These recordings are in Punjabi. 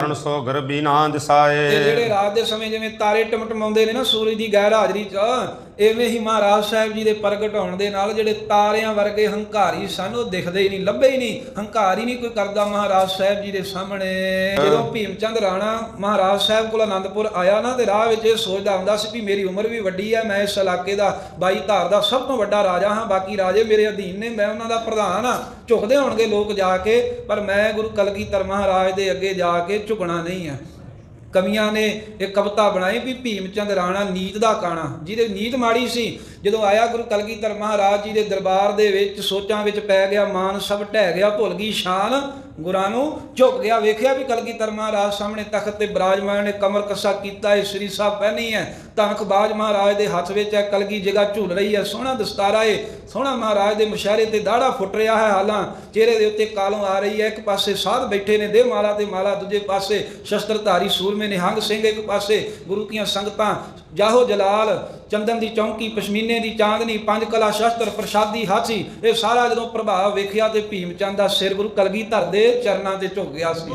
ਕਰਨ ਸੋ ਗਰਬੀ ਨਾ ਤੇ ਦਿਸਾਏ ਜਿਹੜੇ ਰਾਤ ਦੇ ਸਮੇਂ ਜਿਵੇਂ ਤਾਰੇ ਟਮਟਮਾਉਂਦੇ ਨੇ ਨਾ ਸੂਰਜ ਦੀ ਗੈਰ ਹਾਜ਼ਰੀ 'ਚ ਐਵੇਂ ਹੀ ਮਹਾਰਾਜ ਸਾਹਿਬ ਜੀ ਦੇ ਪ੍ਰਗਟ ਹੋਣ ਦੇ ਨਾਲ ਜਿਹੜੇ ਤਾਰਿਆਂ ਵਰਗੇ ਹੰਕਾਰੀ ਸਨ ਉਹ ਦਿਖਦੇ ਹੀ ਨਹੀਂ ਲੱਭੇ ਹੀ ਨਹੀਂ। ਹੰਕਾਰ ਨਹੀਂ ਕੋਈ ਕਰਦਾ ਮਹਾਰਾਜ ਸਾਹਿਬ ਜੀ ਦੇ ਸਾਹਮਣੇ। ਜਦੋਂ ਭੀਮਚੰਦ ਰਾਣਾ ਮਹਾਰਾਜ ਸਾਹਿਬ ਕੋਲ ਆਨੰਦਪੁਰ ਆਇਆ ਨਾ ਤੇ ਰਾਹ ਵਿੱਚ ਇਹ ਸੋਚਦਾ ਹੁੰਦਾ ਸੀ ਵੀ ਮੇਰੀ ਉਮਰ ਵੀ ਵੱਡੀ ਹੈ ਮੈਂ ਇਸ ਇਲਾਕੇ ਦਾ ਬਾਈ ਧਾਰ ਦਾ ਸਭ ਤੋਂ ਵੱਡਾ ਰਾਜਾ ਹਾਂ ਬਾਕੀ ਰਾਜੇ ਮੇਰੇ ਅਧੀਨ ਨੇ ਮੈਂ ਉਹਨਾਂ ਦਾ ਪ੍ਰਧਾਨ ਹਾਂ। ਝੁਕਦੇ ਹੋਣਗੇ ਲੋਕ ਜਾ ਕੇ ਪਰ ਮੈਂ ਗੁਰੂ ਕਲਗੀਧਰ ਮਹਾਰਾਜ ਦੇ ਅੱਗੇ ਜਾ ਕੇ ਝੁਕਣਾ ਨਹੀਂ ਹੈ ਕਵੀਆਂ ਨੇ ਇਹ ਕਵਿਤਾ ਬਣਾਈ ਵੀ ਭੀਮ ਚੰਦ ਰਾਣਾ ਨੀਤ ਦਾ ਕਾਣਾ। ਜਿਹਦੇ ਨੀਤ ਮਾੜੀ ਸੀ। ਜਦੋਂ ਆਇਆ ਗੁਰੂ ਕਲਗੀਧਰ ਮਹਾਰਾਜ ਜੀ ਦੇ ਦਰਬਾਰ ਦੇ ਵਿੱਚ ਸੋਚਾਂ ਵਿੱਚ ਪੈ ਗਿਆ, ਮਾਨ ਸਭ ਢਹਿ ਗਿਆ, ਭੁੱਲ ਗਈ ਸ਼ਾਨ ਗੁਰਾਂ ਨੂੰ ਝੁਕ ਗਿਆ, ਵੇਖਿਆ ਵੀ ਕਲਗੀਧਰ ਮਹਾਰਾਜ ਸਾਹਮਣੇ ਤਖਤ ਤੇ ਬਿਰਾਜਮਾਨ ਨੇ ਕਮਰ ਕੱਸਾ ਕੀਤਾ ਹੈ ਸ੍ਰੀ ਸਾਹਿਬ ਪਹਿਨੀ ਹੈ। ਧਨਕ ਬਾਜ ਮਹਾਰਾਜ ਦੇ ਹੱਥ ਵਿੱਚ ਹੈ, ਕਲਗੀ ਜਗਾ ਝੂਲ ਰਹੀ ਹੈ, ਸੋਹਣਾ ਦਸਤਾਰਾ ਹੈ ਸੋਹਣਾ ਮਹਾਰਾਜ ਦੇ ਮੁਸ਼ਾਰੇ ਤੇ ਦਾੜਾ ਫੁੱਟ ਰਿਹਾ ਹੈ, ਹਾਲਾਂ ਚਿਹਰੇ ਦੇ ਉੱਤੇ ਕਾਲੋਂ ਆ ਰਹੀ ਹੈ, ਇੱਕ ਪਾਸੇ ਸਾਧ ਬੈਠੇ ਨੇ ਦੇ ਮਾਲਾ ਤੇ ਮਾਲਾ, ਦੂਜੇ ਪਾਸੇ ਸ਼ਸਤਰਧਾਰੀ ਸੂਰਮੇ ਨਿਹੰਗ ਸਿੰਘ ਇੱਕ ਪਾਸੇ, ਗੁਰੂ ਕੀਆਂ ਸੰਗਤਾਂ, ਜਾਹੋ ਜਲਾਲ, ਚੰਦਨ ਦੀ ਚੌਂਕੀ, ਪਸ਼ਮੀਨੇ ਦੀ ਚਾਂਦਨੀ, ਪੰਜ ਕਲਾ ਸ਼ਸਤਰ, ਪ੍ਰਸ਼ਾਦੀ ਹਾਥੀ, ਇਹ ਸਾਰਾ ਜਦੋਂ ਪ੍ਰਭਾਵ ਵੇਖਿਆ ਤੇ ਭੀਮ ਚੰਦ ਦਾ ਸਿਰ ਗੁਰੂ ਕਲਗੀਧਰ ਦੇ ਚਰਨਾਂ ਤੇ ਝੁਕ ਗਿਆ ਸੀ।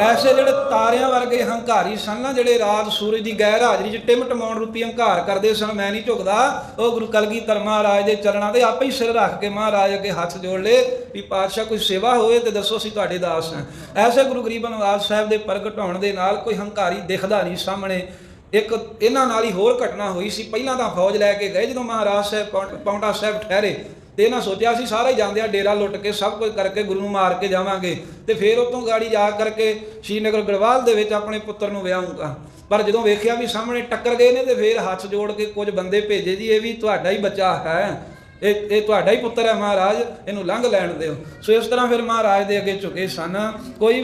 ਐਸੇ ਜਿਹੜੇ ਤਾਰਿਆਂ ਵਰਗੇ ਹੰਕਾਰੀ ਸਨ ਨਾ ਜਿਹੜੇ ਰਾਤ ਸੂਰਜ ਦੀ ਗੈਰ ਹਾਜ਼ਰੀ 'ਚ ਟਿਮ ਟਮਾਉਣ ਰੂਪੀ ਹੰਕਾਰ ਕਰਦੇ ਸਨ ਮੈਂ ਨਹੀਂ ਝੁਕਦਾ। ਉਹ ਗੁਰੂ ਕਲਗੀਧਰ ਮਹਾਰਾਜ ਦੇ ਚਰਨਾਂ ਤੇ ਆਪੇ ਹੀ ਸਿਰ ਰੱਖ ਕੇ ਮਹਾਰਾਜ ਅੱਗੇ ਹੱਥ ਜੋੜ ਲੇ ਵੀ ਪਾਤਸ਼ਾਹ ਕੋਈ ਸੇਵਾ ਹੋਵੇ ਤੇ ਦੱਸੋ ਅਸੀਂ ਤੁਹਾਡੇ ਦਾਸ ਹਾਂ। ਐਸੇ ਗੁਰੂ ਗਰੀਬ ਨਵਾਜ ਸਾਹਿਬ ਦੇ ਪ੍ਰਗਟ ਹੋਣ ਦੇ ਨਾਲ ਕੋਈ ਹੰਕਾਰੀ ਦਿਖਦਾ ਨਹੀਂ ਸਾਹਮਣੇ। ਇੱਕ ਇਹਨਾਂ ਨਾਲ ਹੀ ਹੋਰ ਘਟਨਾ ਹੋਈ ਸੀ। ਪਹਿਲਾਂ ਤਾਂ ਫੌਜ ਲੈ ਕੇ ਗਏ ਜਦੋਂ ਮਹਾਰਾਜ ਸਾਹਿਬ ਪੌਂਟਾ ਸਾਹਿਬ ਠਹਿਰੇ। ਤੇ ਇਹਨਾਂ ਸੋਚਿਆ ਸੀ, ਸਾਰੇ ਹੀ ਜਾਂਦੇ ਆ, ਡੇਰਾ ਲੁੱਟ ਕੇ ਸਭ ਕੁਝ ਕਰਕੇ ਗੁਰੂ ਨੂੰ ਮਾਰ ਕੇ ਜਾਵਾਂਗੇ। ਤੇ ਫਿਰ ਉਤੋਂ ਗਾੜੀ ਜਾ ਕਰਕੇ ਸ਼੍ਰੀਨਗਰ ਗੜਵਾਲ ਦੇ ਵਿੱਚ ਆਪਣੇ ਪੁੱਤਰ ਨੂੰ ਵਿਆਹੂੰਗਾ। ਪਰ ਜਦੋਂ ਵੇਖਿਆ ਵੀ ਸਾਹਮਣੇ ਟੱਕਰ ਗਏ ਨੇ, ਤੇ ਫਿਰ ਹੱਥ ਜੋੜ ਕੇ ਕੁਝ ਬੰਦੇ ਭੇਜੇ ਜੀ, ਇਹ ਵੀ ਤੁਹਾਡਾ ਹੀ ਬੱਚਾ ਹੈ। ਇਹ ਇਹ ਤੁਹਾਡਾ ਹੀ ਪੁੱਤਰ ਹੈ ਮਹਾਰਾਜ, ਇਹਨੂੰ ਲੰਘ ਲੈਣ ਦਿਓ। ਸੋ ਇਸ ਤਰ੍ਹਾਂ ਫਿਰ ਮਹਾਰਾਜ ਦੇ ਅੱਗੇ ਝੁਕੇ ਸਨ। ਕੋਈ